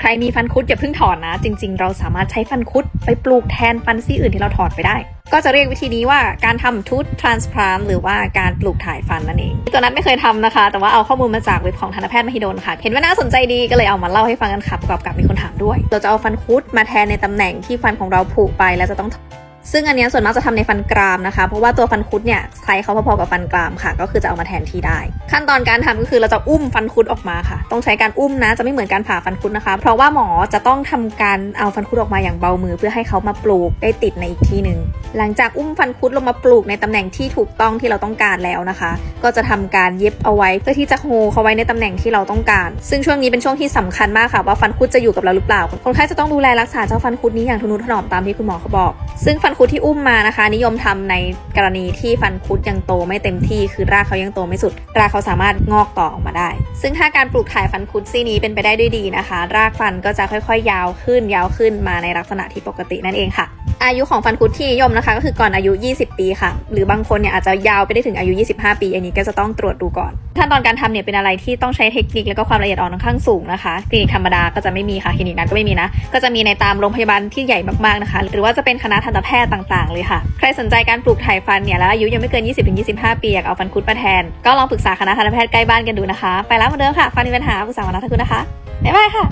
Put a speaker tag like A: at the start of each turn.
A: ใครมีฟันคุดอย่าเพิ่งถอนนะ จริง ๆ เราสามารถใช้ฟันคุดไปปลูกแทนฟันซี่อื่นที่เราถอดไปได้ ก็จะเรียกวิธีนี้ว่าการทำทูตทรานสพลานหรือว่าการปลูกถ่ายฟันนั่นเองตัวนั้นไม่เคยทำนะคะ แต่ว่าเอาข้อมูลมาจากเว็บของทันตแพทย์มหิดลค่ะ เห็นว่าน่าสนใจดีก็เลยเอามาเล่าให้ฟังกันค่ะประกอบกับมีคนถามด้วย เราจะเอาฟันคุดมาแทนในตำแหน่งที่ฟันของเราผุไปแล้วจะต้อง ซึ่งอันนี้ส่วนมากจะทำในฟันกรามนะคะ เพราะว่าตัวฟันคุดเนี่ยไซส์เขาพอๆกับฟันกรามค่ะ ก็คือจะเอามาแทนที่ได้ ขั้นตอนการทำก็คือเราจะอุ้มฟันคุดออกมาค่ะ ต้องใช้การอุ้มนะจะไม่เหมือนการผ่าฟันคุดนะคะ เพราะว่าหมอจะต้องทำการเอาฟันคุดออกมาอย่างเบามือ เพื่อให้เขามาปลูกได้ติดในอีกที่หนึ่งหลังจากอุ้มฟันคุดลงมาปลูกในตำแหน่งที่ถูกต้องที่เราต้องการแล้วนะคะ ก็จะทำการเย็บเอาไว้เพื่อที่จะโฮเขาไว้ในตำแหน่งที่เราต้องการ ซึ่งช่วงนี้เป็นช่วงที่สำคัญมากค่ะว่าฟันคุดจะอยู่กับเราหรือเปล่า คนไข้จะต้องดูแลรักษาเจ้าฟันคุดนี้อย่างทนุถนอมตามที่คุณหมอเขาบอก ซึ่งฟันคุดที่อุ้มมานะคะ นิยมทำในกรณีที่ฟันคุดยังโตไม่เต็มที่คือรากเขายังโตไม่สุด รากเขาสามารถงอกต่อออกมาได้ ซึ่งถ้าการปลูกถ่ายฟันคุดซี่นี้เป็นไปได้ด้วยดีนะคะ รากฟันก็จะค่อย ๆ ยาวขึ้นยาวขึ้นมาในลักษณะที่ปกตินั่นเองค่ะ อายุของฟันคุดที่นิยมนะคะ ก็คือก่อนอายุ 20 ปีค่ะ หรือบางคนเนี่ยอาจจะยาวไปได้ถึงอายุ 25 ปี อันนี้ก็จะต้องตรวจดูก่อน ขั้นตอนการทำเนี่ยเป็นอะไรที่ต้องใช้เทคนิคแล้วก็ความละเอียดอ่อนค่อนข้างสูงนะคะคลินิกธรรมดาก็จะไม่มีค่ะคลินิกนั้นก็ไม่มีนะ ก็จะมีในตามโรงพยาบาลที่ใหญ่มากๆนะคะ หรือว่าจะเป็นคณะทันตแพทย์ต่าง ๆ เลยค่ะ ใครสนใจการปลูกถ่ายฟันเนี่ยแล้วอายุยังไม่เกิน 20-25 ปีอยากเอาฟันคุดมาแทน ก็ลองปรึกษาคณะทันตแพทย์ใกล้บ้านกันดูนะคะ ไปแล้วเหมือนเดิมค่ะฟันมีปัญหาปรึกษาคณะทันตคุณนะคะบ๊ายบายค่ะ